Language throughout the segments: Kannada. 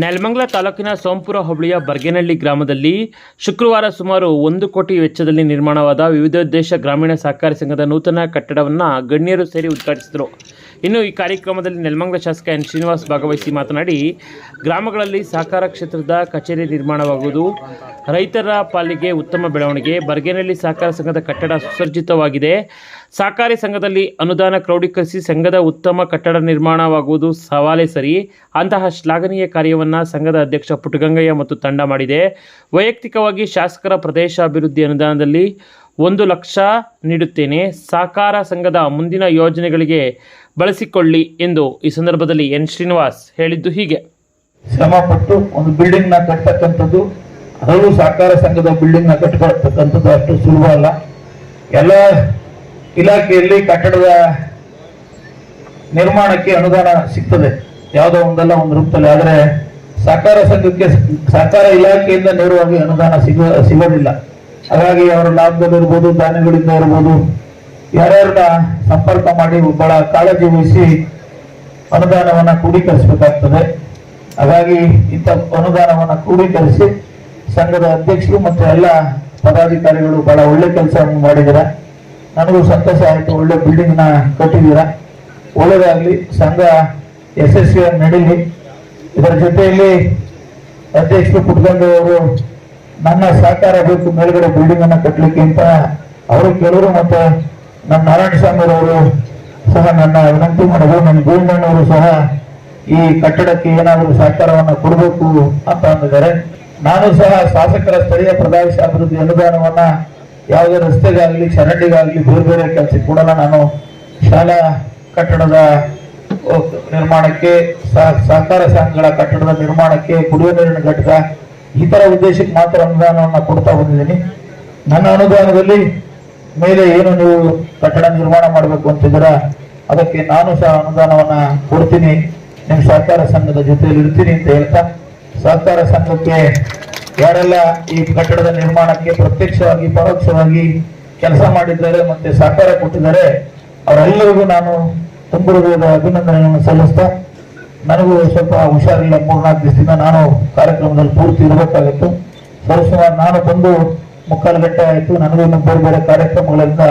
ನೆಲಮಂಗಲ ತಾಲೂಕಿನ ಸೋಂಪುರ ಹೋಬಳಿಯ ಬರ್ಗೇನಹಳ್ಳಿ ಗ್ರಾಮದಲ್ಲಿ ಶುಕ್ರವಾರ ಸುಮಾರು ಒಂದು ಕೋಟಿ ವೆಚ್ಚದಲ್ಲಿ ನಿರ್ಮಾಣವಾದ ವಿವಿಧೋದ್ದೇಶ ಗ್ರಾಮೀಣ ಸಹಕಾರಿ ಸಂಘದ ನೂತನ ಕಟ್ಟಡವನ್ನು ಗಣ್ಯರು ಸೇರಿ ಉದ್ಘಾಟಿಸಿದರು. ಇನ್ನು ಈ ಕಾರ್ಯಕ್ರಮದಲ್ಲಿ ನೆಲಮಂಗಲ ಶಾಸಕ ಎನ್ ಶ್ರೀನಿವಾಸ್ ಭಾಗವಹಿಸಿ ಮಾತನಾಡಿ, ಗ್ರಾಮಗಳಲ್ಲಿ ಸಹಕಾರ ಕ್ಷೇತ್ರದ ಕಚೇರಿ ನಿರ್ಮಾಣವಾಗುವುದು ರೈತರ ಪಾಲಿಗೆ ಉತ್ತಮ ಬೆಳವಣಿಗೆ, ಬರ್ಗೇನಹಳ್ಳಿ ಸಹಕಾರ ಸಂಘದ ಕಟ್ಟಡ ಸುಸರ್ಜಿತವಾಗಿದೆ ಸಹಕಾರಿ ಸಂಘದಲ್ಲಿ ಅನುದಾನ ಕ್ರೋಢೀಕರಿಸಿ ಸಂಘದ ಉತ್ತಮ ಕಟ್ಟಡ ನಿರ್ಮಾಣವಾಗುವುದು ಸವಾಲೇ ಸರಿ. ಅಂತಹ ಶ್ಲಾಘನೀಯ ಕಾರ್ಯವನ್ನು ಸಂಘದ ಅಧ್ಯಕ್ಷ ಪುಟ್ಟಗಂಗಯ್ಯ ಮತ್ತು ತಂಡ ಮಾಡಿದೆ. ವೈಯಕ್ತಿಕವಾಗಿ ಶಾಸಕರ ಪ್ರದೇಶ ಅಭಿವೃದ್ಧಿ ಅನುದಾನದಲ್ಲಿ ಒಂದು ಲಕ್ಷ ನೀಡುತ್ತೇನೆ. ಸಹಕಾರ ಸಂಘದ ಮುಂದಿನ ಯೋಜನೆಗಳಿಗೆ ಬಳಸಿಕೊಳ್ಳಿ ಎಂದು ಈ ಸಂದರ್ಭದಲ್ಲಿ ಎನ್ ಶ್ರೀನಿವಾಸ್ ಹೇಳಿದ್ದು ಹೀಗೆ. ಶ್ರಮಪಟ್ಟು ಒಂದು ಬಿಲ್ಡಿಂಗ್ನ ಕಟ್ಟತಕ್ಕಂಥದ್ದು ಅದರಲ್ಲೂ ಸಹಕಾರ ಸಂಘದ ಬಿಲ್ಡಿಂಗ್ನ ಕಟ್ಟಿಕೊಳ್ತಕ್ಕಂಥದ್ದು ಅಷ್ಟು ಸುಲಭ ಅಲ್ಲ. ಎಲ್ಲ ಇಲಾಖೆಯಲ್ಲಿ ಕಟ್ಟಡದ ನಿರ್ಮಾಣಕ್ಕೆ ಅನುದಾನ ಸಿಗ್ತದೆ. ಯಾವುದೋ ಒಂದಲ್ಲ ಒಂದು ರೂಪದಲ್ಲಿ. ಆದರೆ ಸಹಕಾರ ಸಂಘಕ್ಕೆ ಸಹಕಾರ ಇಲಾಖೆಯಿಂದ ನೇರವಾಗಿ ಅನುದಾನ ಸಿಗ ಸಿಗೋದಿಲ್ಲ. ಹಾಗಾಗಿ ಅವರ ಲಾಭದಲ್ಲಿರ್ಬೋದು ದಾನಿಗಳಿಂದ ಇರ್ಬೋದು, ಯಾರ್ಯಾರನ್ನ ಸಂಪರ್ಕ ಮಾಡಿ ಬಹಳ ಕಾಳಜಿ ವಹಿಸಿ ಅನುದಾನವನ್ನ ಕ್ರೋಢೀಕರಿಸಬೇಕಾಗ್ತದೆ. ಹಾಗಾಗಿ ಇಂಥ ಅನುದಾನವನ್ನ ಕ್ರೋಢೀಕರಿಸಿ ಸಂಘದ ಅಧ್ಯಕ್ಷರು ಮತ್ತು ಎಲ್ಲ ಪದಾಧಿಕಾರಿಗಳು ಬಹಳ ಒಳ್ಳೆ ಕೆಲಸವನ್ನು ಮಾಡಿದ್ದೀರಾ. ನನಗೂ ಸಂತೋಷ ಆಯಿತು, ಒಳ್ಳೆ ಬಿಲ್ಡಿಂಗ್ನ ಕಟ್ಟಿದ್ದೀರಾ. ಒಳ್ಳೆದಾಗ್ಲಿ, ಸಂಘ ಯಶಸ್ವಿಯಾಗಿ ನಡೀಲಿ. ಇದರ ಜೊತೆಯಲ್ಲಿ ಅಧ್ಯಕ್ಷರು ಅವರು ನನ್ನ ಸಹಕಾರ ಬೇಕು, ಮೇಲ್ಗಡೆ ಬಿಲ್ಡಿಂಗ್ ಅನ್ನು ಕಟ್ಟಲಿಕ್ಕೆ ಅಂತ ಅವರು ಕೆಲವರು ಮತ್ತೆ ನಮ್ಮ ನಾರಾಯಣ ಸ್ವಾಮಿ ಅವರು ಸಹ ನನ್ನ ವಿನಂತಿ ಮಾಡಿದ್ರು. ನನ್ನ ಗೋವಿಂದಣ್ಣವರು ಸಹ ಈ ಕಟ್ಟಡಕ್ಕೆ ಏನಾದರೂ ಸಹಕಾರವನ್ನು ಕೊಡಬೇಕು ಅಂತ ಅಂದಿದ್ದಾರೆ. ನಾನು ಸಹ ಶಾಸಕರ ಸ್ಥಳೀಯ ಪ್ರದೇಶ ಅಭಿವೃದ್ಧಿ ಅನುದಾನವನ್ನ ಯಾವುದೇ ರಸ್ತೆಗಾಗಲಿ, ಚರಂಡಿಗಾಗ್ಲಿ ಬೇರೆ ಬೇರೆ ಕೆಲಸಕ್ಕೆ ಕೂಡ ನಾನು ಶಾಲಾ ಕಟ್ಟಡದ ನಿರ್ಮಾಣಕ್ಕೆ, ಸಹ- ಸಹಕಾರ ಸಂಘಗಳ ಕಟ್ಟಡದ ನಿರ್ಮಾಣಕ್ಕೆ, ಕುಡಿಯುವ ನೀರಿನ ಘಟಕ, ಈ ತರ ಉದ್ದೇಶಕ್ಕೆ ಮಾತ್ರ ಅನುದಾನವನ್ನ ಕೊಡ್ತಾ ಬಂದಿದ್ದೀನಿ. ನನ್ನ ಅನುದಾನದಲ್ಲಿ ಮೇಲೆ ಏನು ನೀವು ಕಟ್ಟಡ ನಿರ್ಮಾಣ ಮಾಡಬೇಕು ಅಂತಿದ್ದೀರ, ಅದಕ್ಕೆ ನಾನು ಸಹ ಅನುದಾನವನ್ನ ಕೊಡ್ತೀನಿ. ನಿಮ್ಮ ಸಹಕಾರ ಸಂಘದ ಜೊತೆಯಲ್ಲಿ ಇರ್ತೀನಿ ಅಂತ ಹೇಳ್ತಾ ಸಹಕಾರ ಸಂಘಕ್ಕೆ ಯಾರೆಲ್ಲ ಈ ಕಟ್ಟಡದ ನಿರ್ಮಾಣಕ್ಕೆ ಪ್ರತ್ಯಕ್ಷವಾಗಿ, ಪರೋಕ್ಷವಾಗಿ ಕೆಲಸ ಮಾಡಿದ್ದಾರೆ ಮತ್ತೆ ಸಹಕಾರ ಕೊಟ್ಟಿದ್ದಾರೆ, ಅವರೆಲ್ಲರಿಗೂ ನಾನು ತುಂಬ ಹೃದಯದ ಅಭಿನಂದನೆಗಳನ್ನು ಸಲ್ಲಿಸ್ತಾ, ನನಗೂ ಸ್ವಲ್ಪ ಹುಷಾರಿಲ್ಲ ಮೂರ್ನಾಲ್ಕು ದಿವಸದಿಂದ ನಾನು ಕಾರ್ಯಕ್ರಮದಲ್ಲಿ ಪೂರ್ತಿ ಇರಬೇಕಾಗಿತ್ತು. ಸರಿಸುಮಾರು ನಾನು ಬಂದು ಮುಕ್ಕಾಲು ಗಂಟೆ ಆಯಿತು, ನನಗೂ ಇನ್ನು ಬೇರೆ ಬೇರೆ ಕಾರ್ಯಕ್ರಮಗಳಿಂದ,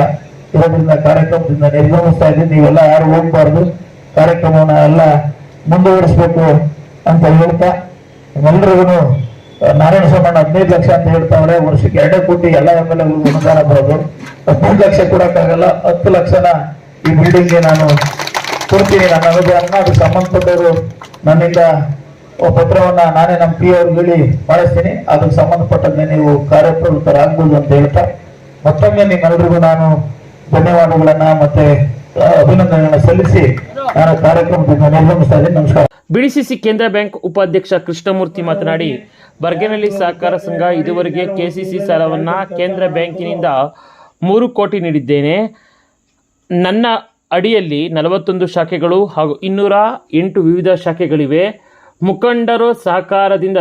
ಇರೋದ್ರಿಂದ ಕಾರ್ಯಕ್ರಮದಿಂದ ನಿರ್ಗಮಿಸ್ತಾ ಇದ್ದೀನಿ. ನೀವೆಲ್ಲ ಯಾರು ಹೋಗ್ಬಾರ್ದು. ಕಾರ್ಯಕ್ರಮವನ್ನು ಎಲ್ಲ ಮುಂದುವರಿಸಬೇಕು ಅಂತ ಹೇಳ್ತಾ ಎಲ್ಲರಿಗೂ ನಾರಾಯಣ ಸೋಮಣ್ಣ ಹದಿನೈದು ಲಕ್ಷ ಅಂತ ಹೇಳ್ತಾವ್ರೆ, ವರ್ಷಕ್ಕೆ ಎರಡೇ ಕೋಟಿ ಎಲ್ಲ ಎಂ ಎಲ್ ಅನುದಾನ ಬರೋದು. ಹದಿನೈದು ಲಕ್ಷ ಕೊಡಕ್ಕಾಗಲ್ಲ ಹತ್ತು ಲಕ್ಷನ ಈ ಬಿಲ್ಡಿಂಗ್ಗೆ ನಾನು ಕೊಡ್ತೀನಿ. ನನ್ನ ಅನುದಾನ, ಅದು ಸಂಬಂಧಪಟ್ಟವರು ನನ್ನಿಂದ ಪತ್ರವನ್ನ ನಾನೇ ನಮ್ಮ ಪಿ ಅವ್ರಿಗೆ ಹೇಳಿ ಮಾಡಿಸ್ತೀನಿ. ಅದಕ್ಕೆ ಸಂಬಂಧಪಟ್ಟಂತೆ ನೀವು ಕಾರ್ಯಪ್ರವೃತ್ತರಾಗ್ಬೋದು ಅಂತ ಹೇಳ್ತಾ. ಮತ್ತೊಮ್ಮೆ ನಿಮ್ಮೆಲ್ಲರಿಗೂ ನಾನು ಧನ್ಯವಾದಗಳನ್ನ ಮತ್ತೆ ಅಭಿನಂದನೆಗಳನ್ನ ಸಲ್ಲಿಸಿ ನಾನು ಕಾರ್ಯಕ್ರಮದಿಂದ ನಿರ್ಗಮಿಸ್ತಾ ಇದ್ದೀನಿ. ನಮಸ್ಕಾರ. ಬಿಡಿಸಿಸಿ ಕೇಂದ್ರ ಬ್ಯಾಂಕ್ ಉಪಾಧ್ಯಕ್ಷ ಕೃಷ್ಣಮೂರ್ತಿ ಮಾತನಾಡಿ, ಬರ್ಗೇನಹಳ್ಳಿ ಸಹಕಾರ ಸಂಘ ಇದುವರೆಗೆ ಕೆಸಿಸಿ ಸಾಲವನ್ನ ಕೇಂದ್ರ ಬ್ಯಾಂಕಿನಿಂದ ಮೂರು ಕೋಟಿ ನೀಡಿದ್ದೇನೆ. ನನ್ನ ಅಡಿಯಲ್ಲಿ ನಲವತ್ತೊಂದು ಶಾಖೆಗಳು ಹಾಗೂ ಇನ್ನೂರ ಎಂಟು ವಿವಿಧ ಶಾಖೆಗಳಿವೆ. ಮುಖಂಡರು ಸಹಕಾರದಿಂದ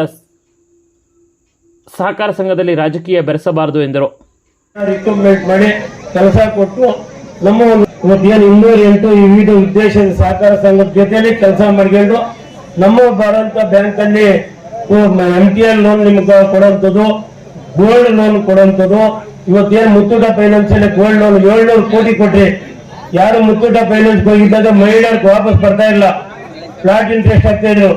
ಸಹಕಾರ ಸಂಘದಲ್ಲಿ ರಾಜಕೀಯ ಬೆರೆಸಬಾರದು ಎಂದರು. ಕೆಲಸ ಕೊಟ್ಟು ನಮ್ಮ ಇನ್ನೂರ ಎಂಟು ವಿವಿಧ ಉದ್ದೇಶದ ಸಹಕಾರ ಸಂಘದ ಜೊತೆಯಲ್ಲಿ ಕೆಲಸ ಮಾಡ್ಕೊಂಡು ನಮ್ಮ ಬರೋಂಥ ಬ್ಯಾಂಕ್ ಅಲ್ಲಿ ಎಂ ಟಿ ಎಲ್ ಲೋನ್ ನಿಮ್ಗೆ ಕೊಡುವಂಥದ್ದು ಗೋಲ್ಡ್ ಲೋನ್ ಕೊಡುವಂಥದ್ದು ಇವತ್ತೇನು ಮುತ್ತೂಟ ಫೈನಾನ್ಸ್ ಅಲ್ಲಿ ಗೋಲ್ಡ್ ಲೋನ್ ಏಳ್ನೂರು ಕೋಟಿ ಕೊಟ್ರಿ. ಯಾರು ಮುತ್ತೂಟ ಫೈನಾನ್ಸ್ ಹೋಗಿದ್ದಾಗ ಮಹಿಳೆಯರಿಗೆ ವಾಪಸ್ ಬರ್ತಾ ಇಲ್ಲ. ಫ್ಲಾಟ್ ಇಂಟ್ರೆಸ್ಟ್ ಆಗ್ತಾ ಇದ್ರು.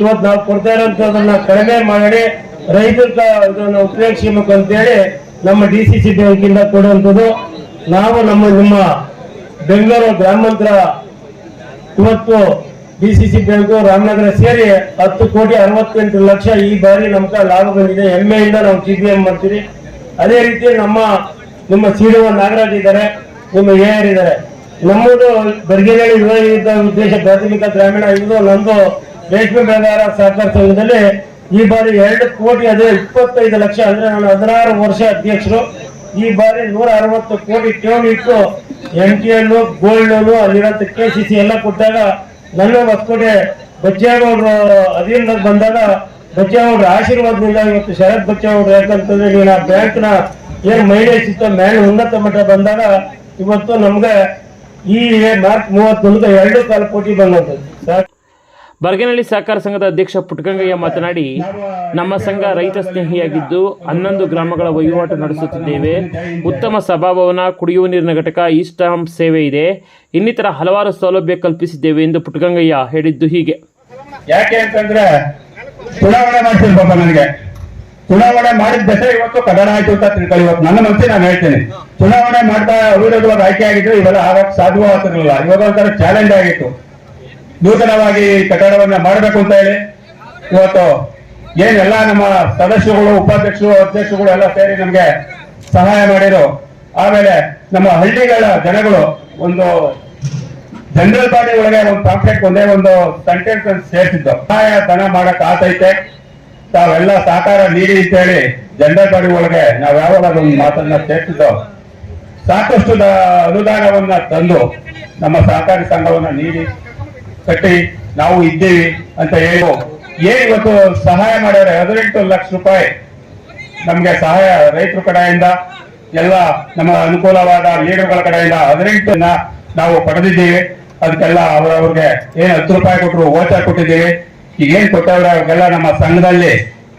ಇವತ್ತು ನಾವು ಕೊಡ್ತಾ ಇರೋಂಥದ್ದನ್ನ ಕಡಿಮೆ ಮಾಡಿ, ರೈತರ ಇದನ್ನ ಉಪಯೋಗಿಸಬೇಕು ಅಂತೇಳಿ ನಮ್ಮ ಡಿ ಸಿ ಸಿ ಬ್ಯಾಂಕಿಂದ ಕೊಡುವಂಥದ್ದು ನಾವು ನಮ್ಮ, ನಿಮ್ಮ ಬೆಂಗಳೂರು ಗ್ರಾಮಾಂತರ ಇವತ್ತು D C C bank Ramanagara ಸೇರಿ ಹತ್ತು ಕೋಟಿ ಅರವತ್ತೆಂಟು ಲಕ್ಷ ಈ ಬಾರಿ ನಮ್ಗೆ ಲಾಭ ಬಂದಿದೆ ಹೆಮ್ಮೆಯಿಂದ ನಾವು ಸಿ ಬಿ ಎಂ ಮಾಡ್ತೀವಿ. ಅದೇ ರೀತಿ ನಮ್ಮ, ನಿಮ್ಮ ಸಿ ಡಿ ನಾಗರಾಜ್ ಇದ್ದಾರೆ, ನಿಮ್ಮ ಎ ಆರ್ ಇದ್ದಾರೆ. ನಮ್ಮದು ಬರ್ಗೇನಹಳ್ಳಿ ಉದ್ದೇಶ ಪ್ರಾಥಮಿಕ ಗ್ರಾಮೀಣ, ಇದು ನಂದು ರೇಷ್ಮೆ ಬೆಳೆಗಾರ ಸಹಕಾರ ಸಂಘದಲ್ಲಿ ಈ ಬಾರಿ ಎರಡು ಕೋಟಿ ಅದೇ ಇಪ್ಪತ್ತೈದು ಲಕ್ಷ, ಅಂದ್ರೆ ನಾನು ಹದಿನಾರು ವರ್ಷ ಅಧ್ಯಕ್ಷರು. ಈ ಬಾರಿ ನೂರ ಅರವತ್ತು ಕೋಟಿ ಠೇವಣಿ ಇಟ್ಟು M T L gold loan ಅಲ್ಲಿರೋ ಕೆ ಸಿ ಸಿ ಎಲ್ಲ ಕೊಟ್ಟಾಗ ನನ್ನ ಹೊಸಕೋಟೆ ಬಚ್ಚೇಗೌಡರ ಅಧೀನದಾಗ ಬಂದಾಗ ಬಚ್ಚೇಗೌಡರ ಆಶೀರ್ವಾದದಿಂದ ಇವತ್ತು ಶರತ್ ಬಚ್ಚೇಗೌಡರು ಯಾಕಂತಂದ್ರೆ ಆ ಬ್ಯಾಂಕ್ನ ಏನ್ ಮೈಲೇಜ್ ಇತ್ತು ಮೇಲೆ ಉನ್ನತ ಮಟ್ಟ ಬಂದಾಗ ಇವತ್ತು ನಮ್ಗೆ ಈ ಮಾರ್ಚ್ ಮೂವತ್ತೊಂದು ಎರಡು ಕಾಲು ಕೋಟಿ ಬಂದಂಥದ್ದು ಸರ್ ಬರ್ಗೇನಹಳ್ಳಿ ಸಹಕಾರ ಸಂಘದ ಅಧ್ಯಕ್ಷ ಪುಟ್ಟಗಂಗಯ್ಯ ಮಾತನಾಡಿ, ನಮ್ಮ ಸಂಘ ರೈತ ಸ್ನೇಹಿಯಾಗಿದ್ದು ಹನ್ನೊಂದು ಗ್ರಾಮಗಳ ವಹಿವಾಟು ನಡೆಸುತ್ತಿದ್ದೇವೆ. ಉತ್ತಮ ಸಭಾಭವನ ಕುಡಿಯುವ ನೀರಿನ ಘಟಕ ಈ ಸೇವೆ ಇದೆ. ಇನ್ನಿತರ ಹಲವಾರು ಸೌಲಭ್ಯ ಕಲ್ಪಿಸಿದ್ದೇವೆ ಎಂದು ಪುಟ್ಟಗಂಗಯ್ಯ ಹೇಳಿದ್ದು ಹೀಗೆ. ಯಾಕೆ ಅಂತಂದ್ರೆ, ಚುನಾವಣೆ ಮಾಡ್ತೀನಿ ಪಾಪ ನನಗೆ. ಚುನಾವಣೆ ಮಾಡಿದ ದಶೆ ಇವತ್ತು ಕನ್ನಡ ಆಯ್ತು ಅಂತ ತಿಳ್ಕೊಳ್ಳಿ. ಇವತ್ತು ನನ್ನ ಮನಸ್ಸಿ ನಾನು ಹೇಳ್ತೇನೆ. ಚುನಾವಣೆ ಮಾಡ್ತಾ ಅವಿರೋಧವಾಗಿ ಆಯ್ಕೆ ಆಗಿದ್ರೆ ಇವೆಲ್ಲ ಆಗಕ್ಕೆ ಸಾಧ್ಯವಾಗ್ತಿರ್ಲಿಲ್ಲ ಇವಾಗ ಒಂಥರ ಚಾಲೆಂಜ್ ಆಗಿತ್ತು. ನೂತನವಾಗಿ ಕಟ್ಟಡವನ್ನ ಮಾಡಬೇಕು ಅಂತ ಹೇಳಿ. ಇವತ್ತು ಏನೆಲ್ಲ ನಮ್ಮ ಸದಸ್ಯರುಗಳು, ಉಪಾಧ್ಯಕ್ಷರು, ಅಧ್ಯಕ್ಷರುಗಳು ಎಲ್ಲ ಸೇರಿ ನಮ್ಗೆ ಸಹಾಯ ಮಾಡಿದ್ರು. ಆಮೇಲೆ ನಮ್ಮ ಹಳ್ಳಿಗಳ ಜನಗಳು ಒಂದು ಜನರಲ್ ಬಾಡಿ ಒಳಗೆ ಒಂದು ಪಾಂಪ್ಲೆಟ್ ಒಂದೇ ಒಂದು ಕಂಟೆಂಟ್ ಸೇರಿಸಿದ್ದು. ಸಹಾಯ ಧನ ಮಾಡಕ್ ಆತೈತೆ ತಾವೆಲ್ಲ ಸಹಕಾರ ನೀಡಿ ಅಂತ ಹೇಳಿ ಜನರಲ್ ಬಾಡಿ ಒಳಗೆ ನಾವ್ ಯಾವಾಗ ಒಂದು ಮಾತನ್ನ ಸೇರಿಸಿದ್ದು, ಸಾಕಷ್ಟು ಅನುದಾನವನ್ನ ತಂದು ನಮ್ಮ ಸಹಕಾರಿ ಸಂಘವನ್ನ ನೀಡಿ ಕಟ್ಟಿ ನಾವು ಇದ್ದೀವಿ ಅಂತ ಹೇಳೋ. ಏನ್ ಇವತ್ತು ಸಹಾಯ ಮಾಡ್ಯಾರ? ಹದಿನೆಂಟು ಲಕ್ಷ ರೂಪಾಯಿ ನಮ್ಗೆ ಸಹಾಯ ರೈತರ ಕಡೆಯಿಂದ, ಎಲ್ಲ ನಮ್ಮ ಅನುಕೂಲವಾದ ಲೀಡರ್ಗಳ ಕಡೆಯಿಂದ ಹದಿನೆಂಟು ನಾವು ಪಡೆದಿದ್ದೀವಿ. ಅದಕ್ಕೆಲ್ಲ ಅವರವ್ರಿಗೆ ಏನ್ ಹತ್ತು ರೂಪಾಯಿ ಕೊಟ್ಟರು ಓಚರ್ ಕೊಟ್ಟಿದ್ದೀವಿ. ಈಗ ಏನ್ ಕೊಟ್ಟವ್ರೆ ಅವ್ರಿಗೆಲ್ಲ ನಮ್ಮ ಸಂಘದಲ್ಲಿ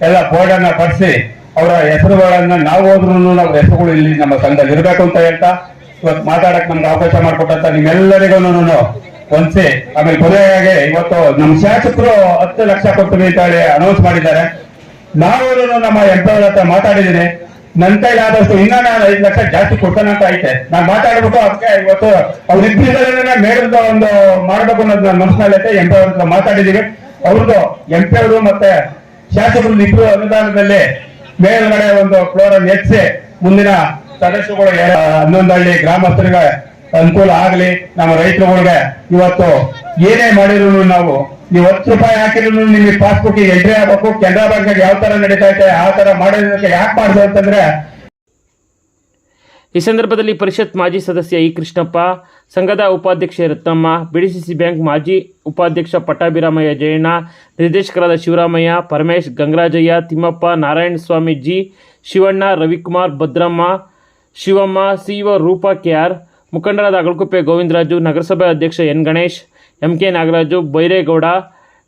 ಎಲ್ಲ ಬೋರ್ಡ್ ಅನ್ನ ಬರ್ಸಿ ಅವರ ಹೆಸರುಗಳನ್ನ ನಾವು ಹೋದ್ರು ಅವ್ರ ಹೆಸರುಗಳು ಇಲ್ಲಿ ನಮ್ಮ ಸಂಘದಲ್ಲಿ ಇರಬೇಕು ಅಂತ ಹೇಳ್ತಾ, ಇವತ್ತು ಮಾತಾಡಕ್ ನಮ್ಗೆ ಅವಕಾಶ ಮಾಡಿಕೊಟ್ಟಂತ ನಿಮ್ಮೆಲ್ಲರಿಗೂ ಒಂದ್ಸಿ, ಆಮೇಲೆ ಕೊನೆಯಾಗಿ ಇವತ್ತು ನಮ್ಮ ಶಾಸಕರು ಹತ್ತು ಲಕ್ಷ ಕೊಡ್ತೀವಿ ಅಂತ ಹೇಳಿ ಅನೌನ್ಸ್ ಮಾಡಿದ್ದಾರೆ. ನಾವು ನಮ್ಮ ಎಂಪ್ಲಾಯರ್ ಹತ್ರ ಮಾತಾಡಿದ್ದೀನಿ. ನನ್ನ ಕೈಲಾದಷ್ಟು ಇನ್ನ ನಾನು ಐದು ಲಕ್ಷ ಜಾಸ್ತಿ ಕೊಡ್ತಾನೆ ಅಂತ ಐತೆ. ನಾನು ಮಾತಾಡ್ಬಿಟ್ಟು ಅದಕ್ಕೆ ಇವತ್ತು ಅವ್ರಿಬ್ಬರಿಂದಲೇ ಮೇಡದ ಒಂದು ಮಾಡಬೇಕು ಅನ್ನೋದು ನನ್ನ ಮನಸ್ಸಿನಲ್ಲಿ ಐತೆ ಎಂಪ್ಲಾಯರ್ ಹತ್ರ ಮಾತಾಡಿದೀವಿ ಅವ್ರದ್ದು ಎಂಪ್ಲಾಯರು ಮತ್ತೆ ಶಾಸಕರು ಇಬ್ಬರು ಅನುದಾನದಲ್ಲಿ ಮೇಲ್ಗಡೆ ಒಂದು ಫ್ಲೋರ್ ಅನ್ನು ಹೆಚ್ಚಿ ಮುಂದಿನ ಸದಸ್ಯಗಳು ಏ- ಹನ್ನೊಂದು ಹಳ್ಳಿ ಗ್ರಾಮಸ್ಥರಿಗೆ ಅನುಕೂಲ ಆಗಲಿ. ನಮ್ಮ ರೈತರುಗಳಿಗೆ ಇವತ್ತು ಏನೇ ಮಾಡಿದ್ರು ನಾವು, ನೀವು ಹತ್ತು ರೂಪಾಯಿ ಹಾಕಿದ್ರು ನಿಮಗೆ ಪಾಸ್ಬುಕ್ ಎಂಟ್ರಿ ಆಗ್ಬೇಕು. ಕೆನರಾ ಬ್ಯಾಂಕ್ ಯಾವ ತರ ನಡೀತಾ ಇದೆ, ಆ ತರ ಮಾಡೋದಕ್ಕೆ ಯಾಕೆ ಮಾಡ್ದು ಅಂತಂದ್ರೆ ಈ ಸಂದರ್ಭದಲ್ಲಿ ಪರಿಷತ್ ಮಾಜಿ ಸದಸ್ಯ ಇ ಕೃಷ್ಣಪ್ಪ, ಸಂಘದ ಉಪಾಧ್ಯಕ್ಷೆ ರತ್ನಮ್ಮ, ಬಿಡಿಸಿಸಿ ಬ್ಯಾಂಕ್ ಮಾಜಿ ಉಪಾಧ್ಯಕ್ಷ ಪಟ್ಟಾಭಿರಾಮಯ್ಯ ಜಯಣ್ಣ, ನಿರ್ದೇಶಕರಾದ Shivaramaiah, Paramesh Gangarajaiah, Thimmappa Narayana Swamy G Shivanna Ravikumar Bhadramma, Shivamma CEO Roopa KR ಮುಖಂಡರಾದ ಅಗಳಕುಪ್ಪೆ ಗೋವಿಂದರಾಜು, ನಗರಸಭೆ ಅಧ್ಯಕ್ಷ N Ganesh, M K Nagaraju, Byregowda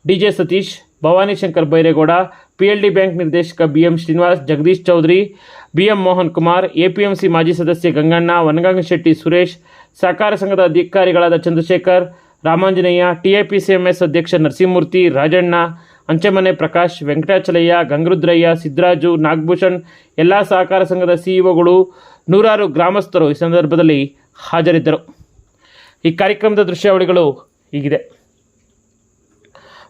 D J Satish, Bhavani Shankar Byregowda D bank ನಿರ್ದೇಶಕ B M Srinivas, Jagadish Chowdhary B M Mohan Kumar, APMC ಮಾಜಿ ಸದಸ್ಯ ಗಂಗಣ್ಣ, ವನಗಂಗ ಶೆಟ್ಟಿ ಸುರೇಶ್, ಸಹಕಾರ ಸಂಘದ ಅಧಿಕಾರಿಗಳಾದ ಚಂದ್ರಶೇಖರ್, ರಾಮಾಂಜನೇಯ ಟಿಎಪಿಸಿಎಂಎಸ್ ಅಧ್ಯಕ್ಷ ನರಸಿಂಹಮೂರ್ತಿ, ರಾಜಣ್ಣ, ಅಂಚೆಮನೆ ಪ್ರಕಾಶ್, ವೆಂಕಟಾಚಲಯ್ಯ, ಗಂಗರುದ್ರಯ್ಯ, ಸಿದ್ದರಾಜು, ನಾಗಭೂಷಣ್, ಎಲ್ಲ ಸಹಕಾರ ಸಂಘದ ಸಿಇಒಗಳು, ನೂರಾರು ಗ್ರಾಮಸ್ಥರು ಈ ಸಂದರ್ಭದಲ್ಲಿ ಹಾಜರಿದ್ದರು. ಈ ಕಾರ್ಯಕ್ರಮದ ದೃಶ್ಯಾವಳಿಗಳು ಹೀಗಿದೆ.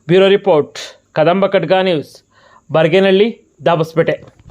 ಬ್ಯೂರೋ ರಿಪೋರ್ಟ್ ಕದಂಬ ಖಡ್ಗ ನ್ಯೂಸ್ ಬರ್ಗೇನಹಳ್ಳಿ ದಾಬಸ್ಪೇಟೆ.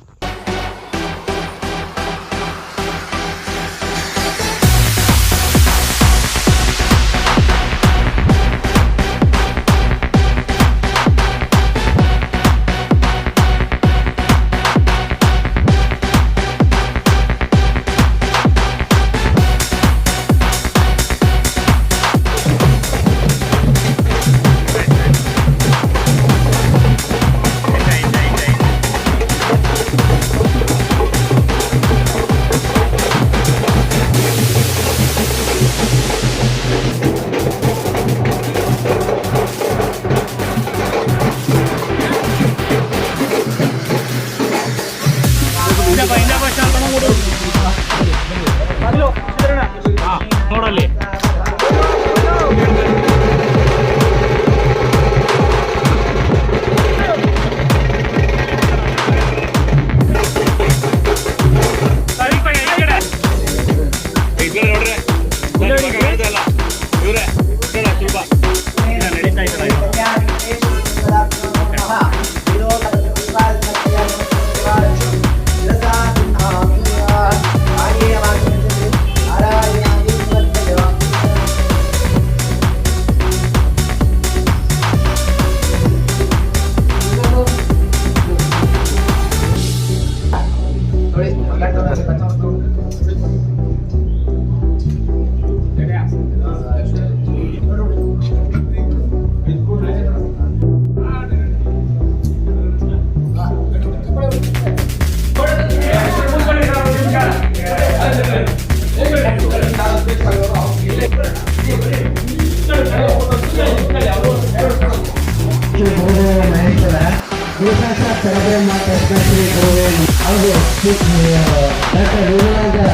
ಹಾಗೂ ಡಾಕ್ಟರ್ ಗುರುರಾಜ ಸ್ವಾಮಿ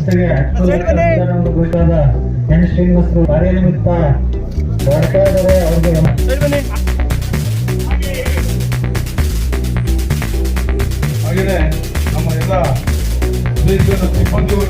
ಸಂಸ್ಥೆಗೆ ಕಾರ್ಯನಿಮಿತ್ತ ಬರ್ತಾ ಇದ್ದಾರೆ ಅವ್ರಿಗೆ ನಮ್ಮ ಎಲ್ಲ ಸಿಬ್ಬಂದಿಗಳು